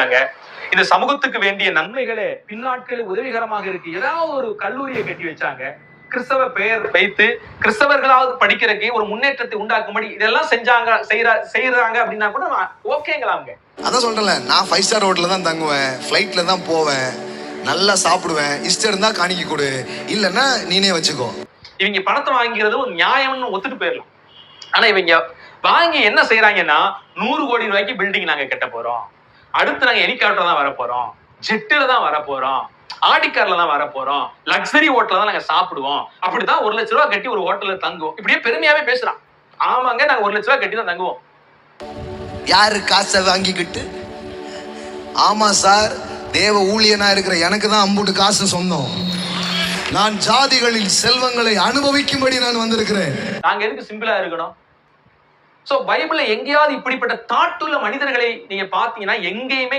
நாங்க இந்த சமூகத்துக்கு வேண்டிய நன்மைகளே பின்னாட்களில் உதவிகரமாக இருக்கு. ஏதாவது ஒரு கல்லூரியை கட்டி வச்சாங்க. கிறிஸ்தவ பெயர் வைத்து கிறிஸ்தவர்களாவது படிக்கிறதுக்கு ஒரு முன்னேற்றத்தை உண்டாக்கும்படி இதெல்லாம் செஞ்சாங்க செய்யறா செய்யறாங்க அப்படின்னா கூட ஓகேங்களாங்க. அதான் சொல்றேன்ல நான் ஃபைவ் ஸ்டார் ஹோட்டல்ல தான் தங்குவேன் ஃப்ளைட்ல தான் போவேன் நல்லா சாப்பிடுவேன் இஷ்டம் இருந்தா காணிக்க கொடு இல்லைன்னா நீனே வச்சுக்கோ. இவங்க பணத்தை வாங்கிறது ஒரு நியாயம்னு ஒத்துட்டு போயிடலாம் ஆனா இவங்க வாங்கி என்ன செய்யறாங்கன்னா நூறு கோடி ரூபாய்க்கு பில்டிங் நாங்க கட்ட போறோம். அடுத்து நாங்க ஹெலிகாப்டர் தான் வர போறோம் ஜெட்டில தான் வர போறோம் ஆடிக்கார்ல தான் வர போறோம் லக்ஸரி ஹோட்டல்ல தான் நாங்க சாப்பிடுவோம். அப்படிதான் ஒரு லட்ச ரூபா கட்டி ஒரு ஹோட்டல்ல தங்குவோம். இப்படியே பெருமையாவே பேசுறான். ஆமாங்க நாங்க ஒரு லட்ச ரூபா கட்டி தான் தங்குவோம். யாரு காசை வாங்கிக்கிட்டு? ஆமா சார் தேவ ஊழியனா இருக்கிற எனக்கு தான் அம்புட்டு காசு சொந்தம். நான் ஜாதிகளின் செல்வங்களை அனுபவிக்கும்படி நான் வந்திருக்கிறேன். நாங்க எதுக்கு சிம்பிளா இருக்கணும்? சோ பைபிளில் எங்கேயாவது இப்படிப்பட்ட தாட்டுள்ள மனிதர்களை நீங்க பாத்தீங்கன்னா எங்கேயுமே